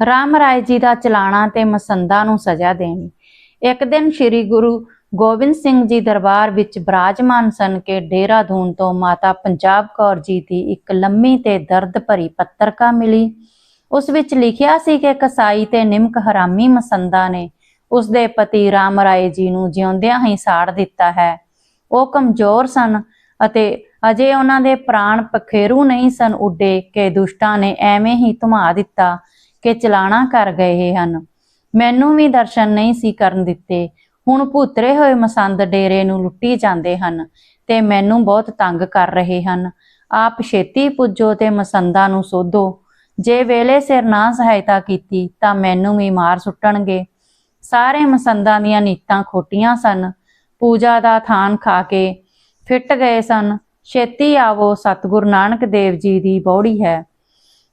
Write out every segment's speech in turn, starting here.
ਰਾਮ ਰਾਏ ਜੀ ਦਾ ਚਲਾਣਾ ਤੇ ਮਸੰਦਾ ਨੂੰ ਸਜ਼ਾ ਦੇਣੀ। ਇੱਕ ਦਿਨ ਸ੍ਰੀ ਗੁਰੂ ਗੋਬਿੰਦ ਸਿੰਘ ਜੀ ਦਰਬਾਰ ਵਿੱਚ ਬਰਾਜਮਾਨ ਸਨ ਕਿ ਡੇਰਾਦੂਨ ਤੋਂ ਮਾਤਾ ਪੰਜਾਬ ਕੌਰ ਜੀ ਦੀ ਇੱਕ ਲੰਮੀ ਤੇ ਦਰਦ ਭਰੀ ਪੱਤਰਕਾ ਮਿਲੀ। ਉਸ ਵਿੱਚ ਲਿਖਿਆ ਸੀ ਕਿ ਕਸਾਈ ਤੇ ਨਿਮਕ ਹਰਾਮੀ ਮਸੰਦਾ ਨੇ ਉਸ ਦੇ ਪਤੀ ਰਾਮ ਰਾਏ ਜੀ ਨੂੰ ਜਿਉਂਦਿਆਂ ਹੀ ਸਾੜ ਦਿੱਤਾ ਹੈ। ਉਹ ਕਮਜ਼ੋਰ ਸਨ ਅਤੇ ਅਜੇ ਉਹਨਾਂ ਦੇ ਪ੍ਰਾਣ ਪਖੇਰੂ ਨਹੀਂ ਸਨ ਉੱਡੇ ਕਿ ਦੁਸ਼ਟਾਂ ਨੇ ਐਵੇਂ ਹੀ ਧੁਮਾ ਦਿੱਤਾ ਕਿ ਚਲਾਣਾ ਕਰ ਗਏ ਹਨ। ਮੈਨੂੰ ਵੀ ਦਰਸ਼ਨ ਨਹੀਂ ਸੀ ਕਰਨ ਦਿੱਤੇ। ਹੁਣ ਭੂਤਰੇ ਹੋਏ ਮਸੰਦ ਡੇਰੇ ਨੂੰ ਲੁੱਟੀ ਜਾਂਦੇ ਹਨ ਤੇ ਮੈਨੂੰ ਬਹੁਤ ਤੰਗ ਕਰ ਰਹੇ ਹਨ। ਆਪ ਛੇਤੀ ਪੁੱਜੋ ਤੇ ਮਸੰਦਾਂ ਨੂੰ ਸੋਧੋ। ਜੇ ਵੇਲੇ ਸਿਰ ਨਾ ਸਹਾਇਤਾ ਕੀਤੀ ਤਾਂ ਮੈਨੂੰ ਵੀ ਮਾਰ ਸੁੱਟਣਗੇ। ਸਾਰੇ ਮਸੰਦਾਂ ਦੀਆਂ ਨੀਤਾਂ ਖੋਟੀਆਂ ਸਨ। ਪੂਜਾ ਦਾ ਥਾਨ ਖਾ ਕੇ ਫਿੱਟ ਗਏ ਸਨ। ਛੇਤੀ ਆਵੋ ਸਤਿਗੁਰ ਨਾਨਕ ਦੇਵ ਜੀ ਦੀ ਬੌੜੀ ਹੈ।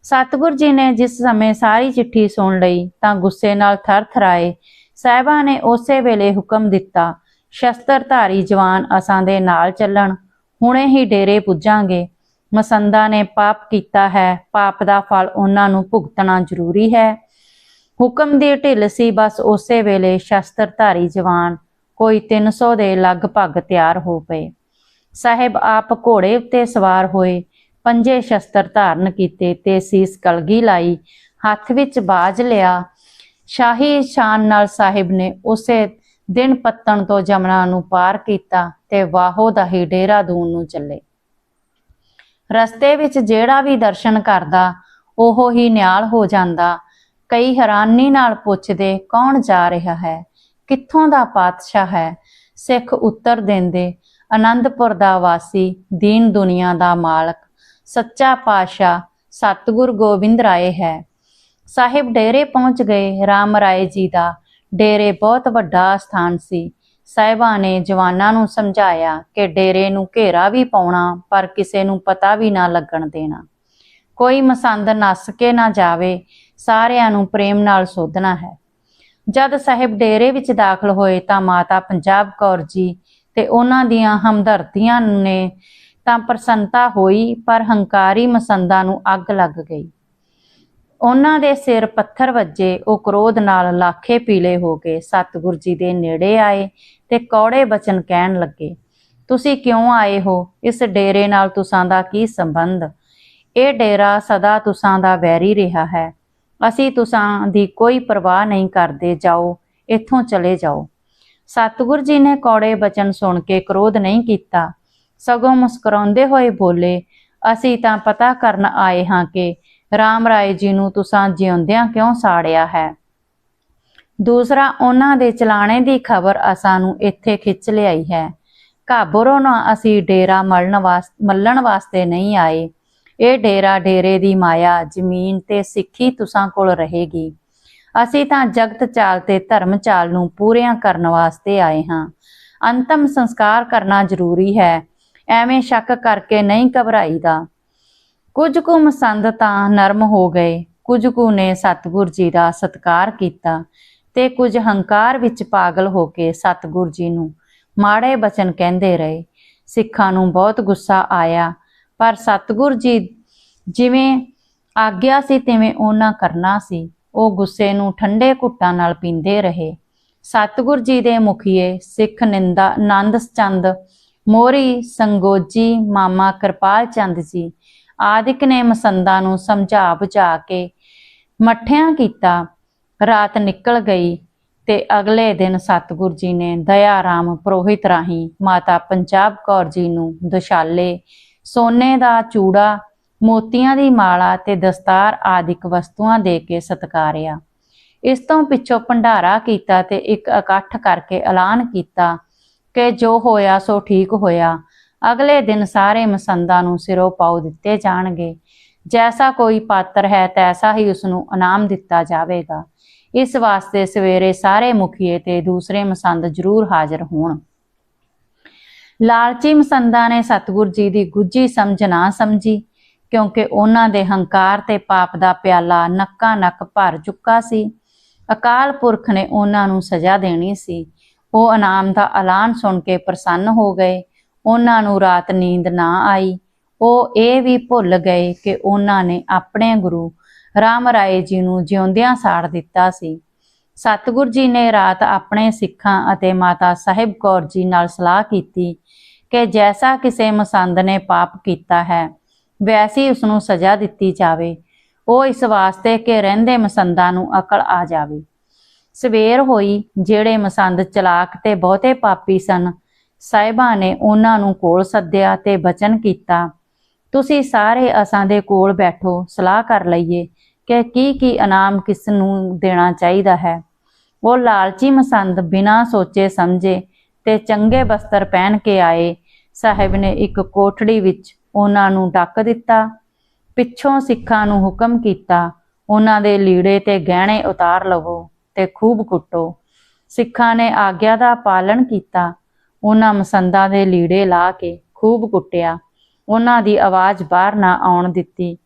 ਸਤਿਗੁਰ ਜੀ ਨੇ ਜਿਸ ਸਮੇਂ ਸਾਰੀ ਚਿੱਠੀ ਸੁਣ ਲਈ ਤਾਂ ਗੁੱਸੇ ਨਾਲ ਥਰਥਰਾਏ ਸਾਹਿਬਾਂ ਨੇ ਉਸੇ ਵੇਲੇ ਹੁਕਮ ਦਿੱਤਾ, ਸ਼ਸਤਰਧਾਰੀ ਜਵਾਨ ਅਸਾਂ ਦੇ ਨਾਲ ਚੱਲਣ, ਹੁਣੇ ਹੀ ਡੇਰੇ ਪੁੱਜਾਂਗੇ। ਮਸੰਦਾ ਨੇ ਪਾਪ ਕੀਤਾ ਹੈ, ਪਾਪ ਦਾ ਫਲ ਉਹਨਾਂ ਨੂੰ ਭੁਗਤਣਾ ਜ਼ਰੂਰੀ ਹੈ। ਹੁਕਮ ਦੀ ਢਿੱਲ ਸੀ, ਬਸ ਉਸੇ ਵੇਲੇ ਸ਼ਸਤਰਧਾਰੀ ਜਵਾਨ ਕੋਈ 300 ਦੇ ਲਗਭਗ ਤਿਆਰ ਹੋ ਪਏ। ਸਾਹਿਬ ਆਪ ਘੋੜੇ ਉੱਤੇ ਸਵਾਰ ਹੋਏ ਪੰਜੇ ਸ਼ਸਤਰ ਧਾਰਨ ਕੀਤੇ ਤੇ ਸੀਸ ਕਲਗੀ ਲਾਈ, ਹੱਥ ਵਿੱਚ ਬਾਜ ਲਿਆ। ਸ਼ਾਹੀ ਸ਼ਾਨ ਨਾਲ ਸਾਹਿਬ ਨੇ ਉਸੇ ਦਿਨ ਪੱਤਣ ਤੋਂ ਜਮਨਾ ਨੂੰ ਪਾਰ ਕੀਤਾ ਤੇ ਵਾਹੋ ਦਾ ਹੀ ਡੇਰਾਦੂਨ ਨੂੰ ਚੱਲੇ। ਰਸਤੇ ਵਿੱਚ ਜਿਹੜਾ ਵੀ ਦਰਸ਼ਨ ਕਰਦਾ, ਉਹ ਹੀ ਨਿਆਲ ਹੋ ਜਾਂਦਾ। ਕਈ ਹੈਰਾਨੀ ਨਾਲ ਪੁੱਛਦੇ, ਕੌਣ ਜਾ ਰਿਹਾ ਹੈ? ਕਿੱਥੋਂ ਦਾ ਪਾਤਸ਼ਾਹ ਹੈ? ਸਿੱਖ ਉੱਤਰ ਦਿੰਦੇ ਆਨੰਦਪੁਰ ਦਾ ਵਾਸੀ, ਦੀਨ ਦੁਨੀਆ ਦਾ ਮਾਲਕ। ਸੱਚਾ ਪਾਤਸ਼ਾਹ, ਸਤਿਗੁਰ ਗੋਬਿੰਦ ਰਾਏ ਹੈ। ਸਾਹਿਬ ਡੇਰੇ ਪਹੁੰਚ ਗਏ ਰਾਮ ਰਾਏ ਜੀ ਦਾ। ਡੇਰੇ ਬਹੁਤ ਵੱਡਾ ਸਥਾਨ ਸੀ। ਸਾਹਿਬਾਂ ਨੇ ਜਵਾਨਾਂ ਨੂੰ ਸਮਝਾਇਆ ਕਿ ਡੇਰੇ ਨੂੰ ਘੇਰਾ ਵੀ ਪਾਉਣਾ, ਪਰ ਕਿਸੇ ਨੂੰ ਪਤਾ ਵੀ ਨਾ ਲੱਗਣ ਦੇਣਾ। ਕੋਈ ਮਸੰਦ ਨੱਸ ਕੇ ਨਾ ਜਾਵੇ, ਸਾਰਿਆਂ ਨੂੰ ਪ੍ਰੇਮ ਨਾਲ ਸੋਧਣਾ ਹੈ। ਜਦ ਸਾਹਿਬ ਡੇਰੇ ਵਿੱਚ ਦਾਖਲ ਹੋਏ ਤਾਂ ਮਾਤਾ ਪੰਜਾਬ ਕੌਰ ਜੀ ਤੇ ਉਹਨਾਂ ਦੀਆਂ ਹਮਦਰਦੀਆਂ ਨੇ ਤਾਂ ਪ੍ਰਸੰਨਤਾ ਹੋਈ, ਪਰ ਹੰਕਾਰੀ ਮਸੰਦਾਂ ਨੂੰ ਅੱਗ ਲੱਗ ਗਈ। ਉਹਨਾਂ ਦੇ ਸਿਰ ਪੱਥਰ ਵੱਜੇ, ਉਹ ਕ੍ਰੋਧ ਨਾਲ ਲਾਖੇ ਪੀਲੇ ਹੋ ਗਏ। ਸਤਿਗੁਰ ਜੀ ਦੇ ਨੇੜੇ ਆਏ ਤੇ ਕੌੜੇ ਬਚਨ ਕਹਿਣ ਲੱਗੇ, ਤੁਸੀਂ ਕਿਉਂ ਆਏ ਹੋ? ਇਸ ਡੇਰੇ ਨਾਲ ਤੁਸਾਂ ਦਾ ਕੀ ਸੰਬੰਧ? ਇਹ ਡੇਰਾ ਸਦਾ ਤੁਸਾਂ ਦਾ ਵੈਰੀ ਰਿਹਾ ਹੈ। ਅਸੀਂ ਤੁਸਾਂ ਦੀ ਕੋਈ ਪਰਵਾਹ ਨਹੀਂ ਕਰਦੇ। ਜਾਓ, ਇੱਥੋਂ ਚਲੇ ਜਾਓ। ਸਤਿਗੁਰ ਜੀ ਨੇ ਕੌੜੇ ਬਚਨ ਸੁਣ ਕੇ ਕ੍ਰੋਧ ਨਹੀਂ ਕੀਤਾ। ਸਗੋਂ ਮੁਸਕਰਾਉਂਦੇ ਹੋਏ ਬੋਲੇ, ਅਸੀਂ ਤਾਂ ਪਤਾ ਕਰਨ ਆਏ ਹਾਂ ਕਿ ਰਾਮ ਰਾਏ ਜੀ ਨੂੰ ਤੁਸਾਂ ਜਿਉਂਦਿਆਂ ਕਿਉਂ ਸਾੜਿਆ ਹੈ? ਦੂਸਰਾ, ਉਹਨਾਂ ਦੇ ਚਲਾਣੇ ਦੀ ਖਬਰ ਅਸਾਂ ਨੂੰ ਇੱਥੇ ਖਿੱਚ ਲਿਆਈ ਹੈ। ਘਾਬਰੋ ਨਾ, ਅਸੀਂ ਡੇਰਾ ਮਲਣ ਵਾਸਤੇ ਮੱਲਣ ਵਾਸਤੇ ਨਹੀਂ ਆਏ। ਇਹ ਡੇਰਾ ਡੇਰੇ ਦੀ ਮਾਇਆ, ਜ਼ਮੀਨ ਤੇ ਸਿੱਖੀ ਤੁਸਾਂ ਕੋਲ ਰਹੇਗੀ। ਅਸੀਂ ਤਾਂ ਜਗਤ ਚਾਲ ਤੇ ਧਰਮ ਚਾਲ ਨੂੰ ਪੂਰਿਆਂ ਕਰਨ ਵਾਸਤੇ ਆਏ ਹਾਂ। ਅੰਤਮ ਸੰਸਕਾਰ ਕਰਨਾ ਜ਼ਰੂਰੀ ਹੈ। ਐਵੇਂ ਸ਼ੱਕ ਕਰਕੇ ਨਹੀਂ ਘਬਰਾਈਦਾ। ਕੁਝ ਕੁ ਮਸੰਦ ਤਾਂ ਨਰਮ ਹੋ ਗਏ, ਕੁਝ ਕੁ ਨੇ ਸਤਿਗੁਰ ਜੀ ਦਾ ਸਤਕਾਰ ਕੀਤਾ ਤੇ ਕੁਝ ਹੰਕਾਰ ਵਿੱਚ ਪਾਗਲ ਹੋ ਕੇ ਸਤਿਗੁਰ ਜੀ ਨੂੰ ਮਾੜੇ ਬਚਨ ਕਹਿੰਦੇ ਰਹੇ। ਸਿੱਖਾਂ ਨੂੰ ਬਹੁਤ ਗੁੱਸਾ ਆਇਆ, ਪਰ ਸਤਿਗੁਰ ਜੀ ਜਿਵੇਂ ਆਗਿਆ ਸੀ ਤਿਵੇਂ ਉਹਨਾਂ ਕਰਨਾ ਸੀ। ਉਹ ਗੁੱਸੇ ਨੂੰ ਠੰਡੇ ਘੁੱਟਾਂ ਨਾਲ ਪੀਂਦੇ ਰਹੇ। ਸਤਿਗੁਰ ਜੀ ਦੇ ਮੁਖੀਏ ਸਿੱਖ ਨਿੰਦਾ ਆਨੰਦ ਚੰਦ ਮੋਰੀ, ਸੰਗੋਜੀ, ਮਾਮਾ ਕਿਰਪਾਲ ਚੰਦ ਜੀ ਆਦਿਕ ਨੇ ਮਸੰਦਾਂ ਨੂੰ ਸਮਝਾ ਬੁਝਾ ਕੇ ਮੱਠਿਆਂ ਕੀਤਾ। ਰਾਤ ਨਿਕਲ ਗਈ ਤੇ ਅਗਲੇ ਦਿਨ ਸਤਿਗੁਰ ਜੀ ਨੇ ਦਇਆ ਰਾਮ ਪ੍ਰੋਹਿਤ ਰਾਹੀਂ ਮਾਤਾ ਪੰਜਾਬ ਕੌਰ ਜੀ ਨੂੰ ਦੁਸ਼ਾਲੇ, ਸੋਨੇ ਦਾ ਚੂੜਾ, ਮੋਤੀਆਂ ਦੀ ਮਾਲਾ ਤੇ ਦਸਤਾਰ ਆਦਿਕ ਵਸਤੂਆਂ ਦੇ ਕੇ ਸਤਕਾਰਿਆ। ਇਸ ਤੋਂ ਪਿੱਛੋਂ ਭੰਡਾਰਾ ਕੀਤਾ ਤੇ ਇੱਕ ਇਕੱਠ ਕਰਕੇ ਐਲਾਨ ਕੀਤਾ ਕਿ ਜੋ ਹੋਇਆ ਸੋ ਠੀਕ ਹੋਇਆ। ਅਗਲੇ ਦਿਨ ਸਾਰੇ ਮਸੰਦਾਂ ਨੂੰ ਸਿਰੋਂ ਪਾਉ ਦਿੱਤੇ ਜਾਣਗੇ। ਜੈਸਾ ਕੋਈ ਪਾਤਰ ਹੈ, ਤੈਸਾ ਹੀ ਉਸ ਨੂੰ ਇਨਾਮ ਦਿੱਤਾ ਜਾਵੇਗਾ। ਇਸ ਵਾਸਤੇ ਸਵੇਰੇ ਸਾਰੇ ਮੁਖੀਏ ਤੇ ਦੂਸਰੇ ਮਸੰਦ ਜ਼ਰੂਰ ਹਾਜ਼ਰ ਹੋਣ। ਲਾਲਚੀ ਮਸੰਦਾਂ ਨੇ ਸਤਿਗੁਰ ਜੀ ਦੀ ਗੁੱਜੀ ਸਮਝ ਨਾ ਸਮਝੀ, ਕਿਉਂਕਿ ਉਹਨਾਂ ਦੇ ਹੰਕਾਰ ਤੇ ਪਾਪ ਦਾ ਪਿਆਲਾ ਨੱਕਾ ਨੱਕ ਭਰ ਚੁੱਕਾ ਸੀ। ਅਕਾਲ ਪੁਰਖ ਨੇ ਉਹਨਾਂ ਨੂੰ ਸਜ਼ਾ ਦੇਣੀ ਸੀ। ਉਹ ਇਨਾਮ ਦਾ ਐਲਾਨ ਸੁਣ ਕੇ ਪ੍ਰਸੰਨ ਹੋ ਗਏ। ਉਹਨਾਂ ਨੂੰ ਰਾਤ ਨੀਂਦ ਨਾ ਆਈ। ਉਹ ਇਹ ਵੀ ਭੁੱਲ ਗਏ ਕਿ ਉਹਨਾਂ ਨੇ ਆਪਣੇ ਗੁਰੂ ਰਾਮ ਰਾਏ ਜੀ ਨੂੰ ਜਿਉਂਦਿਆਂ ਸਾੜ ਦਿੱਤਾ ਸੀ। ਸਤਿਗੁਰ ਜੀ ਨੇ ਰਾਤ ਆਪਣੇ ਸਿੱਖਾਂ ਅਤੇ ਮਾਤਾ ਸਾਹਿਬ ਕੌਰ ਜੀ ਨਾਲ ਸਲਾਹ ਕੀਤੀ ਕਿ ਜੈਸਾ ਕਿਸੇ ਮਸੰਦ ਨੇ ਪਾਪ ਕੀਤਾ ਹੈ, ਵੈਸੀ ਉਸ ਨੂੰ ਸਜ਼ਾ ਦਿੱਤੀ ਜਾਵੇ। ਉਹ ਇਸ ਵਾਸਤੇ ਕਿ ਰਹਿੰਦੇ ਮਸੰਦਾਂ ਨੂੰ ਅਕਲ ਆ ਜਾਵੇ। ਸਵੇਰ ਹੋਈ, ਜਿਹੜੇ ਮਸੰਦ ਚਲਾਕ ਤੇ ਬਹੁਤੇ ਪਾਪੀ ਸਨ। ਸਾਹਿਬਾਂ ਨੇ ਉਹਨਾਂ ਨੂੰ ਕੋਲ ਸੱਦਿਆ ਤੇ ਬਚਨ ਕੀਤਾ, ਤੁਸੀਂ ਸਾਰੇ ਅਸਾਂ ਦੇ ਕੋਲ ਬੈਠੋ, ਸਲਾਹ ਕਰ ਲਈਏ ਕਿ ਕੀ ਕੀ ਇਨਾਮ ਕਿਸ ਨੂੰ ਦੇਣਾ ਚਾਹੀਦਾ ਹੈ। ਉਹ ਲਾਲਚੀ ਮਸੰਦ ਬਿਨਾਂ ਸੋਚੇ ਸਮਝੇ ਤੇ ਚੰਗੇ ਬਸਤਰ ਪਹਿਨ ਕੇ ਆਏ। ਸਾਹਿਬ ਨੇ ਇੱਕ ਕੋਠੜੀ ਵਿੱਚ ਉਹਨਾਂ ਨੂੰ ਡੱਕ ਦਿੱਤਾ, ਪਿੱਛੋਂ ਸਿੱਖਾਂ ਨੂੰ ਹੁਕਮ ਕੀਤਾ, ਉਹਨਾਂ ਦੇ ਲੀੜੇ ਤੇ ਗਹਿਣੇ ਉਤਾਰ ਲਵੋ। ਤੇ ਖੂਬ ਕੁੱਟੋ। ਸਿੱਖਾਂ ਨੇ ਆਗਿਆ ਦਾ ਪਾਲਣ ਕੀਤਾ। ਉਹਨਾਂ ਮਸੰਦਾਂ ਦੇ ਲੀੜੇ ਲਾ ਕੇ ਖੂਬ ਕੁੱਟਿਆ। ਉਹਨਾਂ ਦੀ ਆਵਾਜ਼ ਬਾਹਰ ਨਾ ਆਉਣ ਦਿੱਤੀ।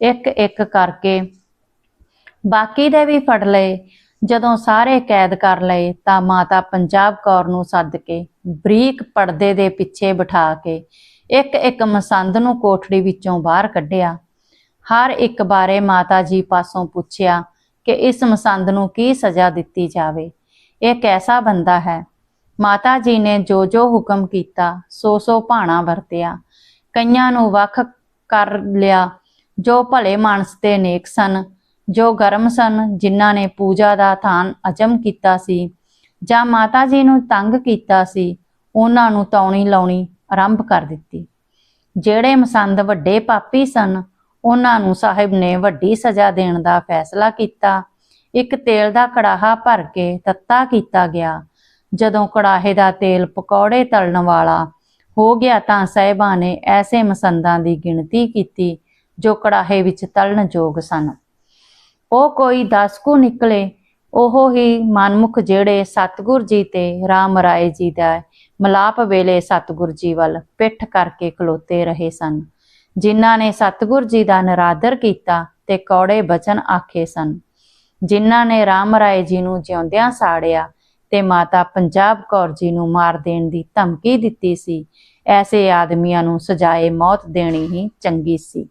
ਇੱਕ ਇੱਕ ਕਰਕੇ ਬਾਕੀ ਦੇ ਵੀ ਫੜ ਲਏ। ਜਦੋਂ ਸਾਰੇ ਕੈਦ ਕਰ ਲਏ ਤਾਂ ਮਾਤਾ ਪੰਜਾਬ ਕੌਰ ਨੂੰ ਸੱਦ ਕੇ ਬਰੀਕ ਪਰਦੇ ਦੇ ਪਿੱਛੇ ਬਿਠਾ ਕੇ ਇੱਕ ਇੱਕ ਮਸੰਦ ਨੂੰ ਕੋਠੜੀ ਵਿੱਚੋਂ ਬਾਹਰ ਕੱਢਿਆ। ਹਰ ਇੱਕ ਬਾਰੇ ਮਾਤਾ ਜੀ ਪਾਸੋਂ ਪੁੱਛਿਆ ਕਿ ਇਸ ਮਸੰਦ ਨੂੰ ਕੀ ਸਜ਼ਾ ਦਿੱਤੀ ਜਾਵੇ। ਇਹ ਕੈਸਾ ਬੰਦਾ ਹੈ? ਮਾਤਾ ਜੀ ਨੇ ਜੋ ਜੋ ਹੁਕਮ ਕੀਤਾ, ਸੋ ਸੋ ਭਾਣਾ ਵਰਤਿਆ। ਕਈਆਂ ਨੂੰ ਵੱਖ ਕਰ ਲਿਆ। ਜੋ ਭਲੇ ਮਾਨਸ ਤੇ ਨੇਕ ਸਨ, ਜੋ ਗਰਮ ਸਨ, ਜਿਨ੍ਹਾਂ ਨੇ ਪੂਜਾ ਦਾ ਥਾਨ ਅਜਮ ਕੀਤਾ ਸੀ, ਜਾਂ ਮਾਤਾ ਜੀ ਨੂੰ ਤੰਗ ਕੀਤਾ ਸੀ, ਉਹਨਾਂ ਨੂੰ ਤੌਣੀ ਲਾਉਣੀ ਆਰੰਭ ਕਰ ਦਿੱਤੀ। ਜਿਹੜੇ ਮਸੰਦ ਵੱਡੇ ਪਾਪੀ ਸਨ ਉਹਨਾਂ ਨੂੰ ਸਾਹਿਬ ਨੇ ਵੱਡੀ ਸਜ਼ਾ ਦੇਣ ਦਾ ਫੈਸਲਾ ਕੀਤਾ। ਇੱਕ ਤੇਲ ਦਾ ਕੜਾਹਾ ਭਰ ਕੇ ਤੱਤਾ ਕੀਤਾ ਗਿਆ। ਜਦੋਂ ਕੜਾਹੇ ਦਾ ਤੇਲ ਪਕੌੜੇ ਤਲਣ ਵਾਲਾ ਹੋ ਗਿਆ ਤਾਂ ਸਾਹਿਬਾਂ ਨੇ ਐਸੇ ਮਸੰਦਾਂ ਦੀ ਗਿਣਤੀ ਕੀਤੀ ਜੋ ਕੜਾਹੇ ਵਿੱਚ ਤਲਣ ਯੋਗ ਸਨ। ਉਹ ਕੋਈ 10 ਕੁ ਨਿਕਲੇ, ਉਹ ਹੀ ਮਨਮੁਖ ਜਿਹੜੇ ਸਤਿਗੁਰ ਜੀ ਤੇ ਰਾਮ ਰਾਏ ਜੀ ਦਾ ਮਲਾਪ ਵੇਲੇ ਸਤਿਗੁਰ ਜੀ ਵੱਲ ਪਿੱਠ ਕਰਕੇ ਖਲੋਤੇ ਰਹੇ ਸਨ। ਜਿਨ੍ਹਾਂ ਨੇ ਸਤਿਗੁਰ ਜੀ ਦਾ ਨਰਾਦਰ ਕੀਤਾ ਤੇ ਕੌੜੇ ਬਚਨ ਆਖੇ ਸਨ। ਜਿਨ੍ਹਾਂ ਨੇ ਰਾਮ ਰਾਏ ਜੀ ਨੂੰ ਜਿਉਂਦਿਆਂ ਸਾੜਿਆ ਤੇ ਮਾਤਾ ਪੰਜਾਬ ਕੌਰ ਜੀ ਨੂੰ ਮਾਰ ਦੇਣ ਦੀ ਧਮਕੀ ਦਿੱਤੀ ਸੀ, ਐਸੇ ਆਦਮੀਆਂ ਨੂੰ ਸਜ਼ਾਏ ਮੌਤ ਦੇਣੀ ਹੀ ਚੰਗੀ ਸੀ।